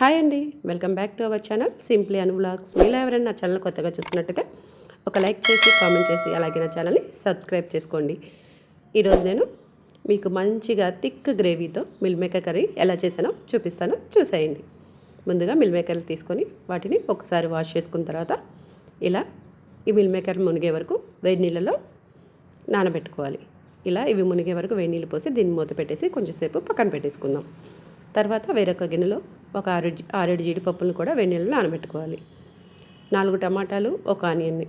Hi అండి. Welcome back to our channel simply Anu vlogs మీలో ఎవరైనా నా ఛానల్ కొత్తగా చూస్తున్నట్టయితే ఒక లైక్ చేసి కామెంట్ చేసి అలాగే నా ఛానల్ని సబ్స్క్రైబ్ చేసుకోండి. ఈరోజు నేను మీకు మంచిగా థిక్ గ్రేవీతో మిల్ మేకర్ కర్రీ ఎలా చేశానో చూపిస్తానో. చూసేయండి. ముందుగా మిల్ మేకర్లు తీసుకొని వాటిని ఒకసారి వాష్ చేసుకున్న తర్వాత ఇలా ఈ మిల్ మేకర్ మునిగే వరకు వేడి నీళ్ళలో నానబెట్టుకోవాలి. ఇలా ఇవి మునిగే వరకు వేడి నీళ్ళు పోసి దీన్ని మూత పెట్టేసి కొంచెంసేపు పక్కన పెట్టేసుకుందాం. తర్వాత వేరొక గిన్నెలో ఒక ఆరు ఆరేడు జీడిపప్పులను కూడా వేడి నానబెట్టుకోవాలి. నాలుగు టమాటాలు ఒక ఆనియన్ని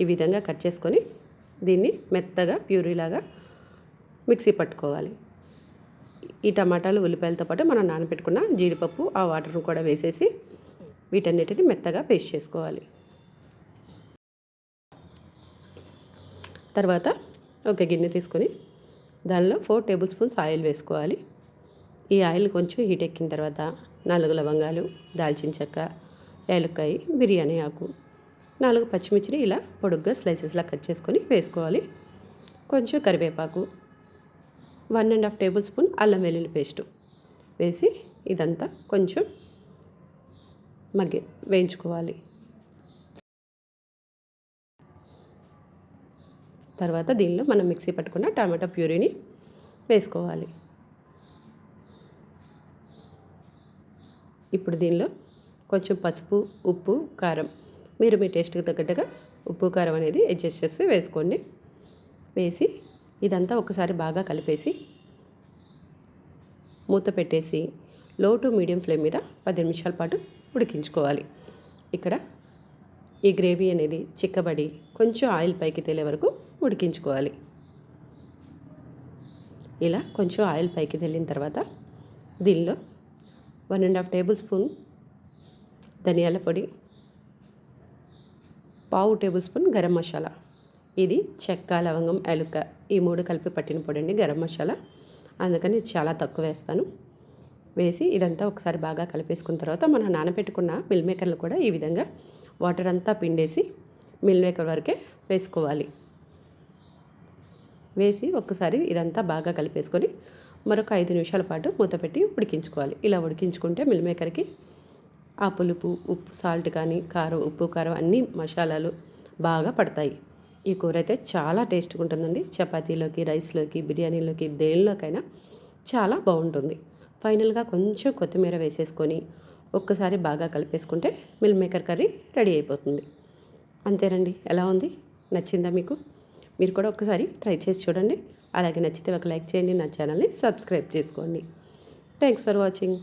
ఈ విధంగా కట్ చేసుకొని దీన్ని మెత్తగా ప్యూరీలాగా మిక్సీ పట్టుకోవాలి. ఈ టమాటాలు ఉల్లిపాయలతో పాటు మనం నానబెట్టుకున్న జీడిపప్పు ఆ వాటర్ను కూడా వేసేసి వీటన్నిటిని మెత్తగా పేస్ట్ చేసుకోవాలి. తర్వాత ఒక గిన్నె తీసుకొని దానిలో ఫోర్ టేబుల్ స్పూన్స్ ఆయిల్ వేసుకోవాలి. ఈ ఆయిల్ కొంచెం హీట్ ఎక్కిన తర్వాత నాలుగు లవంగాలు దాల్చిన చెక్క యాలక్కాయ బిర్యానీ ఆకు. నాలుగు పచ్చిమిర్చిని ఇలా పొడుగ్గా స్లైసెస్లా కట్ చేసుకొని వేసుకోవాలి. కొంచెం కరివేపాకు one and half tablespoon అల్లం వెల్లుల్లి పేస్టు వేసి ఇదంతా కొంచెం మగ్గి వేయించుకోవాలి. తర్వాత దీనిలో మనం మిక్సీ పట్టుకున్న టమాటా ప్యూరీని వేసుకోవాలి. ఇప్పుడు దీనిలో కొంచెం పసుపు ఉప్పు కారం. మీరు మీ టేస్ట్కి తగ్గట్టుగా ఉప్పు కారం అనేది అడ్జస్ట్ చేసి వేసుకోండి. వేసి ఇదంతా ఒకసారి బాగా కలిపేసి మూత పెట్టేసి లో టు మీడియం ఫ్లేమ్ మీద పది నిమిషాల పాటు ఉడికించుకోవాలి. ఇక్కడ ఈ గ్రేవీ అనేది చిక్కబడి కొంచెం ఆయిల్ పైకి తేలే వరకు ఉడికించుకోవాలి. ఇలా కొంచెం ఆయిల్ పైకి తెల్లిన తర్వాత దీనిలో one and half tablespoon ధనియాల పొడి పావు టేబుల్ స్పూన్ గరం మసాలా. ఇది చెక్క లవంగం ఎలుక ఈ మూడు కలిపి పట్టిన పొడి అండి గరం మసాలా. అందుకని చాలా తక్కువ వేస్తాను. వేసి ఇదంతా ఒకసారి బాగా కలిపేసుకున్న తర్వాత మనం నానబెట్టుకున్న మిల్ మేకర్లు కూడా ఈ విధంగా వాటర్ అంతా పిండేసి మిల్ మేకర్ వరకే వేసుకోవాలి. వేసి ఒక్కసారి ఇదంతా బాగా కలిపేసుకొని మరొక ఐదు నిమిషాల పాటు మూత పెట్టి ఉడికించుకోవాలి. ఇలా ఉడికించుకుంటే మిల్ మేకర్కి ఆ పులుపు ఉప్పు సాల్ట్ కానీ కారం ఉప్పు కారం అన్ని మసాలాలు బాగా పడతాయి. ఈ కూర అయితే చాలా టేస్ట్గా ఉంటుందండి. చపాతీలోకి రైస్లోకి బిర్యానీలోకి దేనిలోకైనా చాలా బాగుంటుంది. ఫైనల్గా కొంచెం కొత్తిమీర వేసేసుకొని ఒక్కసారి బాగా కలిపేసుకుంటే మిల్ మేకర్ కర్రీ రెడీ అయిపోతుంది. అంతేనండి. ఎలా ఉంది? నచ్చిందా మీకు? మీరు కూడా ఒకసారి ట్రై చేసి చూడండి. అలాగే నచ్చితే ఒక లైక్ చేయండి నా ఛానల్ని సబ్స్క్రైబ్ చేసుకోండి. Thanks for watching